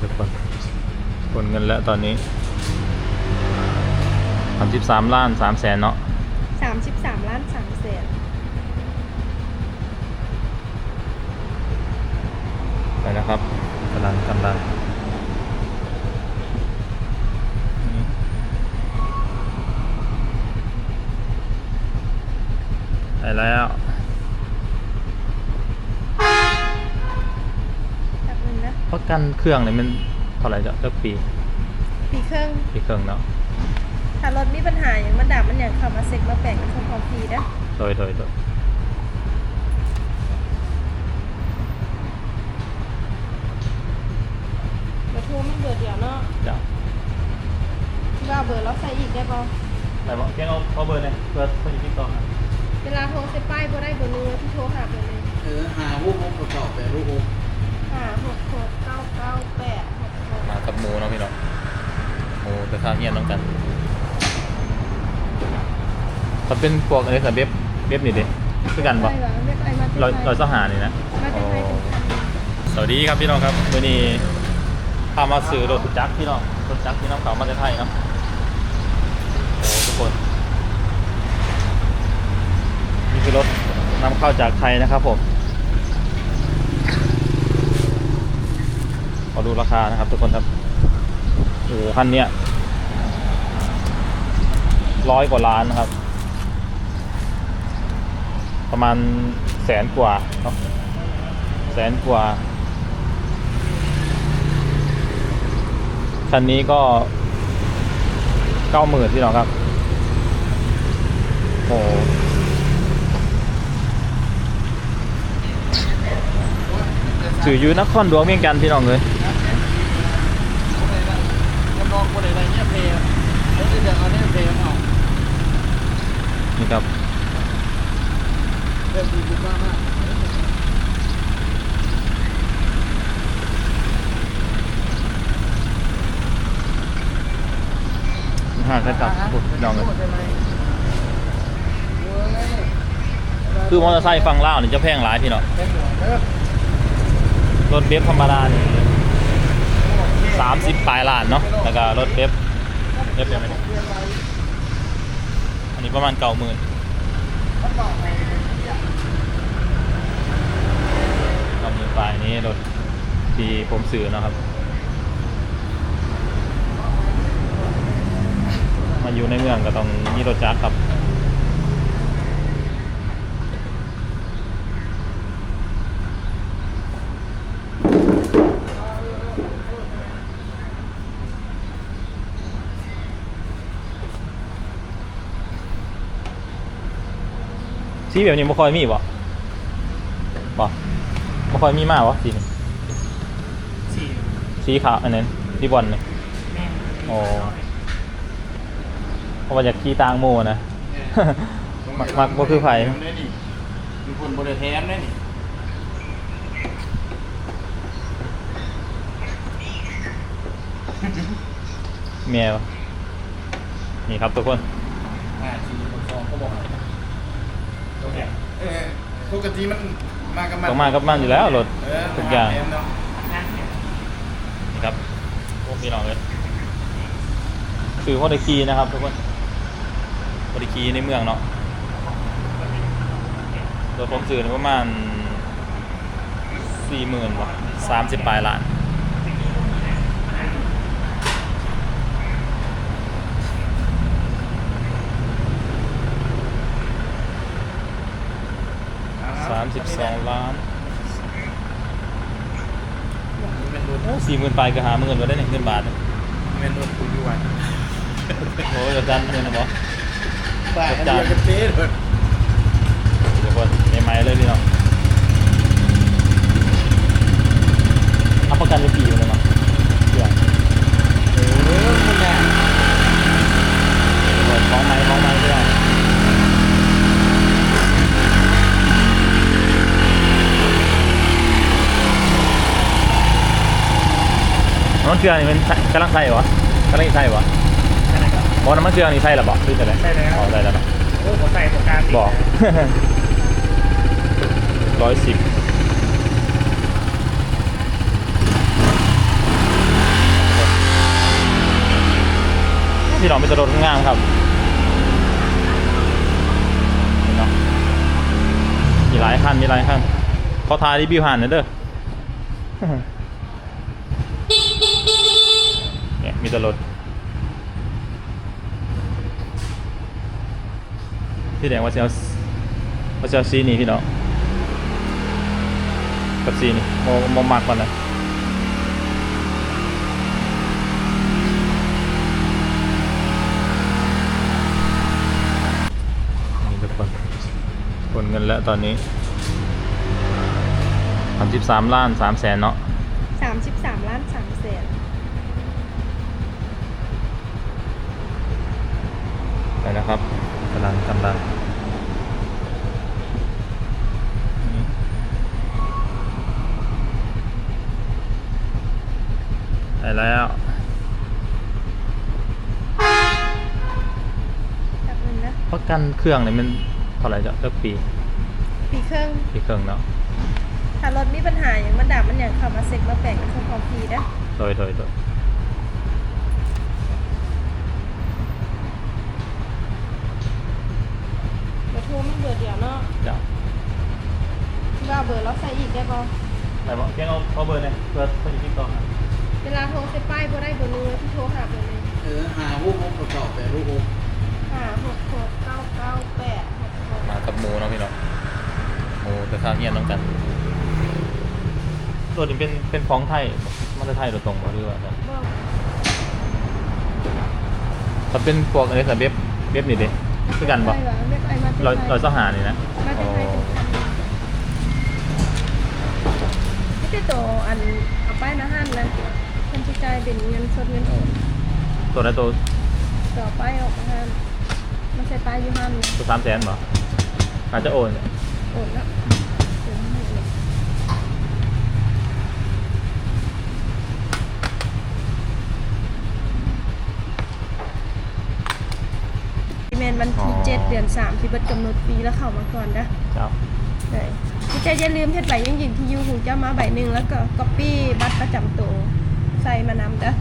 ทุกคนกดเงินแล้วตอนนี้สามสิบสามล้านสามแสนเนาะสามสิบสามล้านสามแสนไปแล้วครับกำลังกำลังนี่ไปแล้ว จับเงินนะ ประกันเครื่องเนี่ยมันเท่าไหร่จะเลือกปีปีเครื่องปีเครื่องเนาะถ้ารถมีปัญหาอย่างมันดับมันอย่างขับมาเซ็กมาแปลงเป็นของพอฟรีนะโดยโดยโดยเบอร์โทรมันเบอร์เดียวเนาะเจ้าที่ว่าเบอร์เราใส่อีกได้ป่ะแต่บอกเพียงเอาเอาเบอร์เนี่ยเพื่อเพื่อจะติดต่อหาเวลาโทรเซ็ป้ายบ่ได้เบอร์หนึงที่โทรหาเบอร์หนึงเออหารูปมุกประกอบแต่รูปมุก ห้าหกหกเก้าเก้าแปดหกหกมากับหมูเนาะพี่เนาะหมูไปข้าวเงียนน้องกันถ้าเป็นพวกอะไรสับเบบเบบนี่ดิคือกันปะได้วะเรียกอะไรมาจากเราไหนเราสหานี่นะมาจากไหนเป็นคันสวัสดีครับพี่น้องครับวันนี้พามาซื้อรถจักรพี่น้องรถจักรพี่น้องเขามาจากไทยเนาะโอ้ทุกคนนี่คือรถนำเข้าจากไทยนะครับผม ขอดูราคานะครับ ทุกคนครับโอ้คันเนี้ยร้อยกว่าล้านนะครับ ประมาณแสนกว่าเนาะแสนกว่าคันนี้ก็เก้าหมื่นพี่น้องครับโอ้โหสื่ออยูนครหลวงเวียงจันทน์พี่น้องเลย นนอกคนอะไรเนี่ยเพลย์แล้วจะเดี๋ยวเอาเนี่ยเพลย์เอานี่ครับเริ่มดีคุณมากมากห้าใช่ครับพี่น้องเลยใช่ไหมเว้ยคือมอเตอร์ไซค์ฟังเล่าวนี่จะแพงหลายพี่น้องเป็นหัวเด้อรถเบฟธรรมดานี่ สามสิบปลายล้านเนาะแล้วก็รถเบฟเบฟยังไงเนี่ยอันนี้ประมาณเก้าหมื่นมันบอกไปเก้าหมื่นปลายนี้รถที่ผมซื้อเนาะครับ มาอยู่ในเมืองก็ต้องมีรถจักรครับ สีแบบนี้บ่ค่อยมีบ่บ่บ่ค่อยมีมากวะสีนี้สี่สีขาวอันนั้นสีบอลเนี่ยแม่โอ้เพราะว่าอยากขี่ตางโมนะ มักมักบ่คือไผ มีคนบริแทมได้นี่เมียวะนี่ครับทุกคน อ่าสี่คนสองก็บอกโอ เคเออปกติมันมากับมันต้องมากับมันอยู่แล้วรถเออทุกอย่างแถมเนะนี่ครับพวกพี่น้องเลยคือพอดคีนะครับทุกคนพอดคีในเมืองเนาะรถผมซื้อนี่ประมาณสี่หมื่นวะสามสิบปลายล้าน สามสิบสองล้านเป็นรถโอ้สี่หมื่นปลายก็หาหมื่นมาได้เนี่ยเงินบาทเนี่ยเป็นรถคุณด้วย โอ้ยอาจารย์เงินนะบอบ้ากันเดียวกันเจ๊เลยทุกคนใหม่ๆเลยพี่น้องรับประกันไปปีเลยมั้ง มัเกลือนี่มันกำลังใส่เหรอกำลังใส่เหรอใช่ครับบอกน้ำมันเกลือนี่ใส่หรือเปล่าหรือจใช่แล้วอ๋อใส่แล้วเนาะโอ้ผมใส่ประการบอก ร้อยสิบพี่น้องมีตรถงามครับมีหลายคันมีหลายคันขอทายรีบิวหันเนะเด้อ แตรถพี่แดงว่าจะเอาว่าจะเอาซีนี่พี่น้องกับซีนี่โมโมมากกว่านะนี่ทุกคนโอนเงินแล้วตอนนี้สามสิบสามล้านสามแสนเนาะ ไปแล้วครับกำลังกำลังนี่ไปแล้วจับเงินนะประกันเครื่องเนี่ยมันเท่าไหร่จะเลือกปีปีเครื่องปีเครื่องเนาะถ้ารถมีปัญหาอย่างมันดับมันอย่างเข้ามาเซ็กมาแปลงเป็นช่องความฟรีนะโดยโดยโดย เบอร์โทรมันเบอร์เดียวเนาะ เจ้า ที่ว่าเบอร์ เราใส่อีกได้ปะแต่บอกเพียงเอาเอาเบอร์เนี่ยเพื่อเพื่อจะติดต่อหาเวลาโทรใส่ป้ายบ่ได้เบอร์หนึงเลยที่โทรหาเบอร์หนึงเออหารูปประกอบแต่รูปห้าหกหกเก้าเก้าแปดหกหกมากับหมูเนาะพี่เนาะหมูไปข้าวเฮียนน้องกันตัวนี้เป็นเป็นของไทยมาจากไทยโดยตรงหรือว่าไงบอกถ้าเป็นพวกอะไรสัเว็บเว็บนี่ดิคือกันปะได้เหรอเรียกไอ้มาเราไทยเราเสาหานี่นะ มาอ๋ไท ไม่ใช่ตัวอันเอาป้ายนะฮั่นนะคันที่จ่ายเป็นเงินสดเงินโอนตัวนั้นตัวต่อป้ายออกฮั่นมันใช่ป้ายอยูฮั่นนะตัวสามแสนปะอาจจะโอนโอนแล้วโอนให้เลยพี่แมนวันที่เจ็ดเดือนสามที่เบิดกำหนดปีแล้วเข้ามาก่อนนะเจ้าเล ยพี่เจอย่าลืมเฮ็ดใบยังยืนที่อยู่ของเจ้ามาใบหนึ่งแล้วก็ก๊อปปี้บัตรประจำตัวใส่มานำเด้อ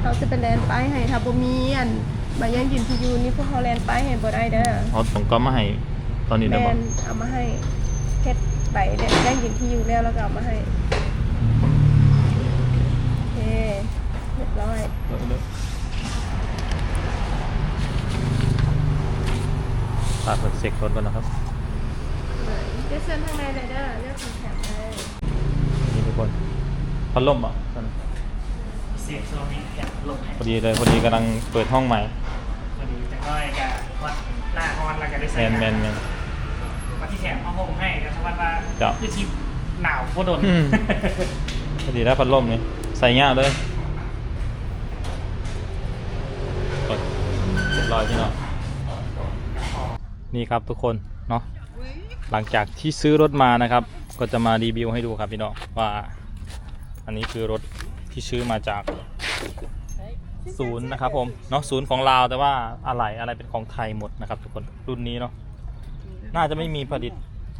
เขาจะเป็นแลนป้ายให้ถ้าบ่มีอันใบยังยืนที่อยู่นี่พวกเขาแลนป้ายให้บ่ได้เด้อเอาผมก็มาให้ตอนนี้แมได้ปะนเอามาให้เฮ็ดใบเด็ดยังยืนที่อยู่แล้วแล้วก็เอามาให้โอเคเรียบร้อยเดี๋ยวเดี๋ยวตัดเสกรถก่อนนะครับ เลยเดี๋ยวเชิญข้างในเลยเด้อเลือกสีแถมเลยนี่ทุกคนพัดลมอะตอนนั้นเสียงโซนี้อยากหลบให้พอดีเลยพอดีกำลังเปิดห้องใหม่พอดีจะก้อยกับวัดหน้าฮอนแล้วก็ได้แมใส่นแมนแมนวัดที่แถมผ้าห่มให้กันเพราะว่าจ้ะคือทีหนาวโคตรโดนอืมพอดีแล้วพัดลมนี่ใส่ง่ายเลยกดเรียบร้อยพี่เนาะนี่ครับทุกคนเนาะ หลังจากที่ซื้อรถมานะครับ ก็จะมารีวิวให้ดูครับพี่เนาะว่า อันนี้คือรถที่ซื้อมาจากศูนย์นะครับผมเนาะศูนย์ของลาวแต่ว่าอะไรอะไรเป็นของไทยหมดนะครับ ทุกคนรุ่นนี้เนาะน่าจะไม่มีผลิต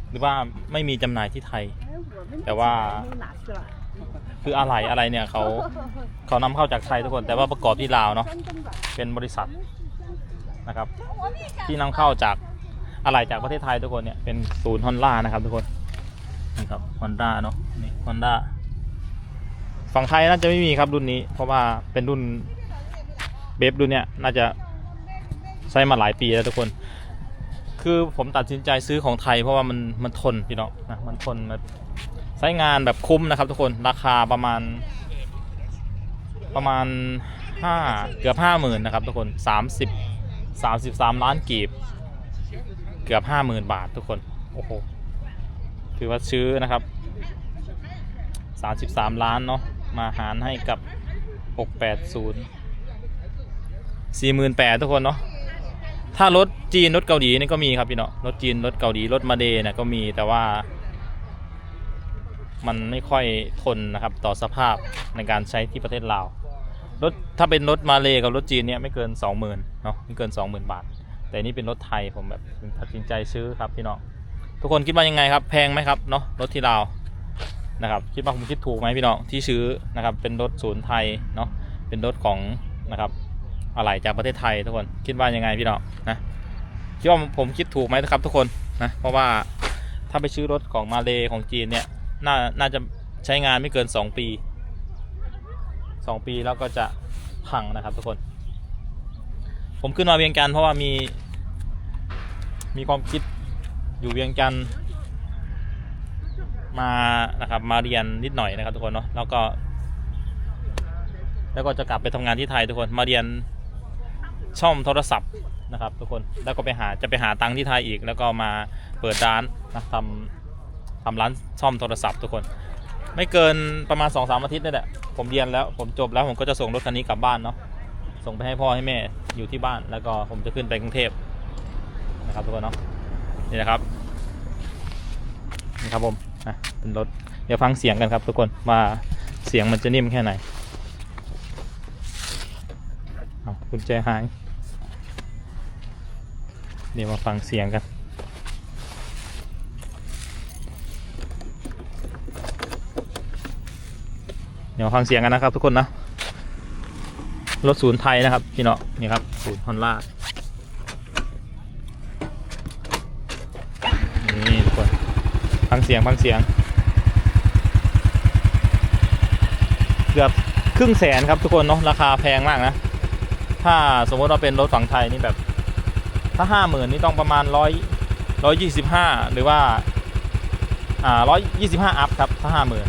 หรือว่าไม่มีจำหน่ายที่ไทย แต่ว่าคืออะไรอะไรเนี่ยเขาเขานำเข้าจากไทยทุกคน แต่ว่าประกอบที่ลาวเนาะเป็นบริษัทนะครับ ที่นำเข้าจาก อะไรจากประเทศไทยทุกคนเนี่ยเป็นศูนย์ฮอนด้านะครับทุกคนนี่ครับฮอนด้าเนาะนี่ฮอนด้าฝั่งไทยน่าจะไม่มีครับรุ่นนี้ เพราะว่าเป็นรุ่นเบฟรุ่นเนี้ยน่าจะใช้มาหลายปีแล้วทุกคน คือผมตัดสินใจซื้อของไทย เพราะว่ามันมันทนพี่เนาะนะมันทนมันใช้งานแบบคุ้มนะครับทุกคนราคาประมาณ ประมาณห้าเกือบห้าหมื่นนะครับทุกคนสามสิบสามสิบสามล้านกีบ เกือบห้าหมื่นบาททุกคน โอ้โห ถือว่าซื้อนะครับสามสิบสามล้านเนาะ มาหารให้กับหกแปดศูนย์สี่หมื่นแปดทุกคนเนาะ ถ้ารถจีนรถเกาหลีนี่ก็มีครับพี่เนาะ รถจีนรถเกาหลีรถมาเดย์นี่ยก็มีแต่ว่า มันไม่ค่อยทนนะครับต่อสภาพในการใช้ที่ประเทศลาว รถถ้าเป็นรถมาเลกับรถจีนเนี่ยไม่เกิน20,000เนาะไม่เกิน20,000บาท แต่นี่เป็นรถไทยผมแบบตัดสินใจซื้อครับพี่น้องทุกคนคิดว่ายังไงครับ แพงไหมครับเนาะรถที่ลาวนะครับคิดว่าผมคิดถูกไหมพี่น้องที่ซื้อนะครับเป็นรถศูนย์ไทยเนาะเป็นรถของนะครับอะไรจากประเทศไทยทุกคนคิดว่ายังไงพี่น้องนะคิดว่าผมคิดถูกไหมครับทุกคนนะเพราะว่าถ้าไปซื้อรถของมาเลของจีนเนี่ยน่าน่าจะใช้งานไม่เกิน 2 ปี 2 ปีแล้วก็จะพังนะครับทุกคน ผมขึ้นมาเวียงจันทร์เพราะว่ามี มีความคิดอยู่เวียงจันทร์มานะครับมาเรียนนิดหน่อยนะครับทุกคนเนาะแล้วก็ แล้วก็จะกลับไปทำงานที่ไทยทุกคนมาเรียนช่อมโทรศัพท์นะครับ ทุกคนแล้วก็ไปหาจะไปหาตังค์ที่ไทยอีก แล้วก็มาเปิดร้านนะทำทำร้านซ่อมโทรศัพท์ทุกคน ไม่เกินประมาณ2อสามอาทิตย์นี่แหละผมเรียนแล้วผมจบแล้วผมก็จะส่งรถคันนี้กลับบ้านเนาะส่งไปให้พ่อให้แม่อยู่ที่บ้านแล้วก็ผมจะขึ้นไปกรุงเทพ นะครับทุกคนเนาะนี่นะครับนี่ครับผมนะเป็นรถเดี๋ยวฟังเสียงกันครับทุกคนว่าเสียงมันจะนิ่มแค่ไหนเอากุญแจหายเดี๋ยวมาฟังเสียงกันเดี๋ยวฟังเสียงกันนะครับทุกคนนะรถศูนย์ไทยนะครับพี่เนาะนี่ครับศูนย์ฮอนล่านี่ทุกคนฟัง เสียงฟังเสียง เกือบครึ่งแสนครับทุกคนเนาะราคาแพงมากนะ ถ้าสมมติเราเป็นรถฝั่งไทยนี่แบบ ถ้าห้าหมื่นนี่ต้องประมาณร้อยร้อยยี่สิบห้าหรือว่า อ่าร้อยยี่สิบห้าอัพครับ ถ้าห้าหมื่น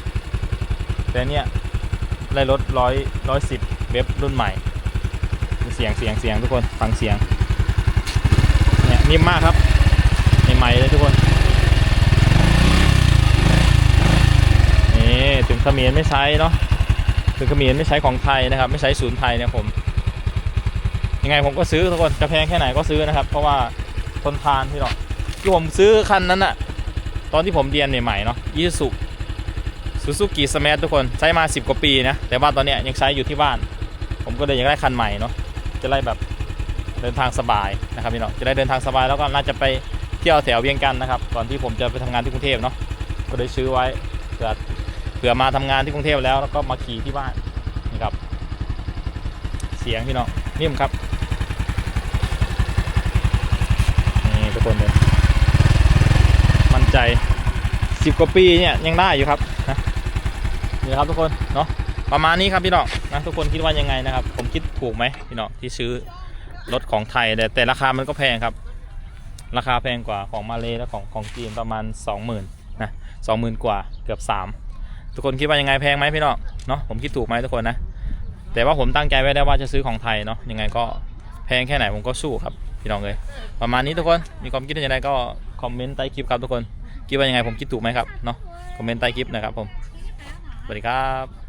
แต่เนี่ยได้รถร้อยร้อยสิบเว็บรุ่นใหม่ เสียงเสียงเสียงทุกคนฟังเสียง เนี่ยนิ่มมากครับใหม่ๆเลยทุกคน นี่ถึงเขมรไม่ใช้เนาะถึงเขมรไม่ใช้ของไทยนะครับ ไม่ใช้ศูนย์ไทยเนี่ยผม ยังไงผมก็ซื้อทุกคนจะแพงแค่ไหนก็ซื้อนะครับ เพราะว่าทนทานที่เราที่ผมซื้อคันนั้นอะตอนที่ผมเรียนใหม่ๆเนาะยี่สุซูซูกิสมาร์ททุกคนใช้มา 10 กว่าปีนะ แต่ว่าตอนเนี้ยยังใช้อยู่ที่บ้าน ผมก็เลยอยากได้คันใหม่เนาะจะได้แบบเดินทางสบายนะครับพี่น้องจะได้เดินทางสบายแล้วก็น่าจะไปเที่ยวแถวเวียงจันทร์นะครับก่อนที่ผมจะไปทำงานที่กรุงเทพเนาะก็เลยซื้อไว้เผื่อ ผื่อมาทำงานที่กรุงเทพแล้วแล้วก็มาขี่ที่บ้านนี่ครับ เสียงพี่น้องนิ่มครับนี่ทุกคนเลยมั่นใจสิบกว่าปีเนี่ยยังได้อยู่ครับนะนี่ครับทุกคนเนาะประมาณนี้ครับพี่น้องนะทุกคนคิดว่ายังไงนะครับ ผมคิดถูกไหมพี่น้องที่ซื้อรถของไทยแต่แต่ราคามันก็แพงครับ ราคาแพงกว่าของมาเลและของของจีนประมาณ 20,000นะ20,000 กว่าเกือบ 3 ทุกคนคิดว่ายังไงแพงไหมพี่น้องเนาะผมคิดถูกไหมทุกคนนะ แต่ว่าผมตั้งใจไว้ได้ว่าจะซื้อของไทยเนาะยังไงก็แพงแค่ไหนผมก็สู้ครับพี่น้องเลยประมาณนี้ทุกคนมีความคิดเห็นยังไงก็คอมเมนต์ใต้คลิปครับทุกคนคิดว่ายังไงผมคิดถูกไหมครับเนาะคอมเมนต์ใต้คลิปนะครับผมสวัสดีครับ